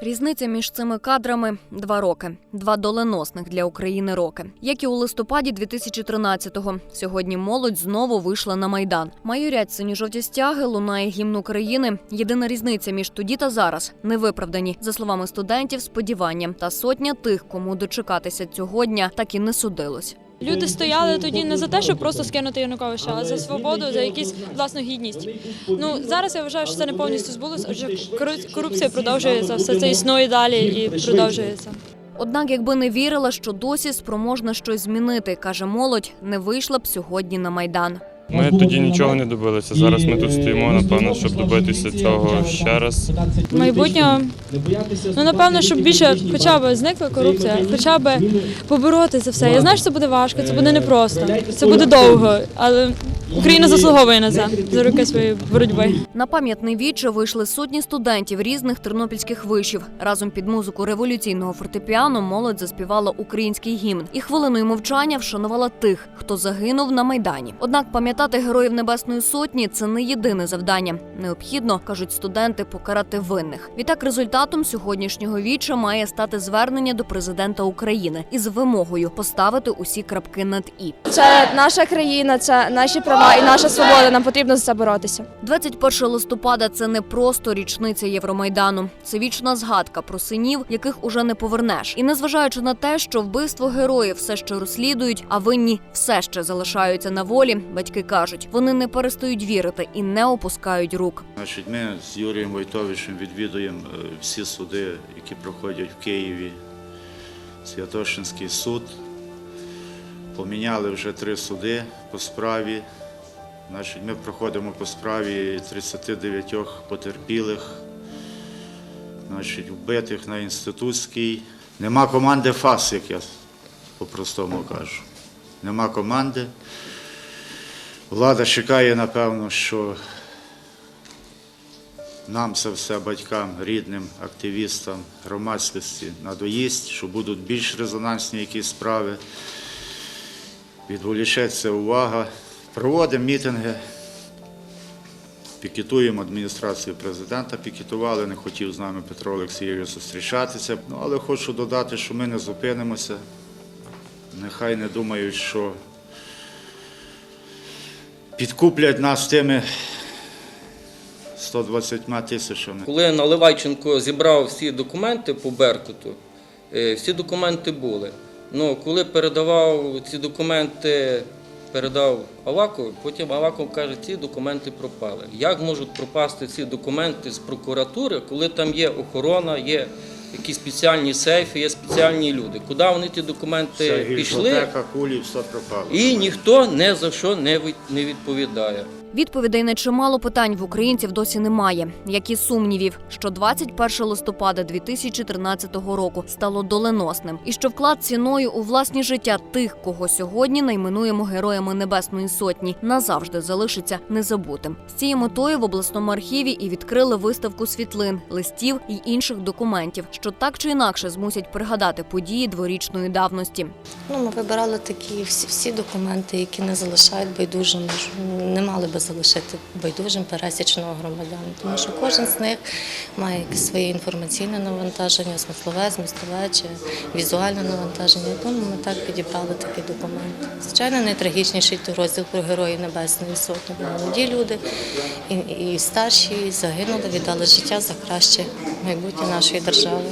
Різниця між цими кадрами два роки, два доленосних для України роки. Як і у листопаді 2013-го. Сьогодні молодь знову вийшла на майдан. Майорять сині-жовті стяги, лунає гімн України. Єдина різниця між тоді та зараз невиправдані, за словами студентів, сподівання та сотня тих, кому дочекатися цього дня, так і не судилось. Люди стояли тоді не за те, щоб просто скинути Януковича, а за свободу, за якусь власну гідність. Ну зараз я вважаю, що це не повністю збулося. адже кору- корупція продовжується, все це існує далі і продовжується. Однак, якби не вірила, що досі спроможна щось змінити, каже молодь, не вийшла б сьогодні на майдан. Ми тоді нічого не добилися. Зараз ми тут стоїмо, напевно, щоб добитися цього ще раз. Майбутнього, ну напевно, щоб більше хоча б зникла корупція, хоча б побороти це все. Я знаю, що це буде важко, це буде непросто, це буде довго, але Україна заслуговує на це за роки своєї боротьби. На пам'ятний віче вийшли сотні студентів різних тернопільських вишів. Разом під музику революційного фортепіано молодь заспівала український гімн і хвилиною мовчання вшанувала тих, хто загинув на майдані. Однак пам'ятати героїв Небесної Сотні це не єдине завдання. Необхідно кажуть студенти покарати винних. Відтак, результатом сьогоднішнього віча має стати звернення до президента України із вимогою поставити усі крапки над і. Це наша країна, це наші права і наша свобода. Нам потрібно за це боротися. 21 листопада це не просто річниця Євромайдану. Це вічна згадка про синів, яких уже не повернеш. І незважаючи на те, що вбивство героїв все ще розслідують, а винні все ще залишаються на волі. Батьки кажуть, вони не перестають вірити і не опускають рук. Значить, ми з Юрієм Войтовичем відвідуємо е, всі суди, які проходять в Києві. Святошинський суд. Поміняли вже три суди по справі. Значить, ми проходимо по справі 39 потерпілих, значить, вбитих на інститутській. Нема команди ФАС, як я по-простому кажу. Нема команди. Влада чекає, напевно, що нам це все батькам, рідним, активістам, громадськості надоїсть, що будуть більш резонансні якісь справи. Відволічеться увага. Проводимо мітинги, пікетуємо адміністрацію президента, пікетували, не хотів з нами Петро Олексійович зустрічатися. Ну, але хочу додати, що ми не зупинимося. Нехай не думають, що підкуплять нас тими 120 тисячами. Коли Наливайченко зібрав всі документи по Беркуту, е, всі документи були. Ну, коли передавав ці документи, передав Авакову, потім Аваков каже, ці документи пропали. Як можуть пропасти ці документи з прокуратури, коли там є охорона, є якісь спеціальні сейфи, є спеціальні люди? Куди вони ті документи Вся пішли? гільзотека, кулі, все пропало. І ніхто не за що не від- не відповідає. Відповідей на чимало питань в українців досі немає, як і сумнівів, що 21 листопада 2013 року стало доленосним, і що вклад ціною у власні життя тих, кого сьогодні найменуємо героями Небесної Сотні, назавжди залишиться незабутим. З цією метою в обласному архіві і відкрили виставку світлин, листів і інших документів, що так чи інакше змусять пригадати події дворічної давності. Ну, ми вибирали такі всі, всі документи, які не залишають байдужим, не мали би залишити байдужим пересічного громадянина, тому що кожен з них має якесь своє інформаційне навантаження, смислове, змістове чи візуальне навантаження. Тому ми так підібрали такі документи. Звичайно, найтрагічніший розділ про героїв Небесної Сотні. Молоді люди і, і старші загинули, віддали життя за краще майбутнє нашої держави.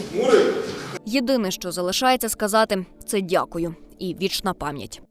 Єдине, що залишається сказати, це дякую і вічна пам'ять.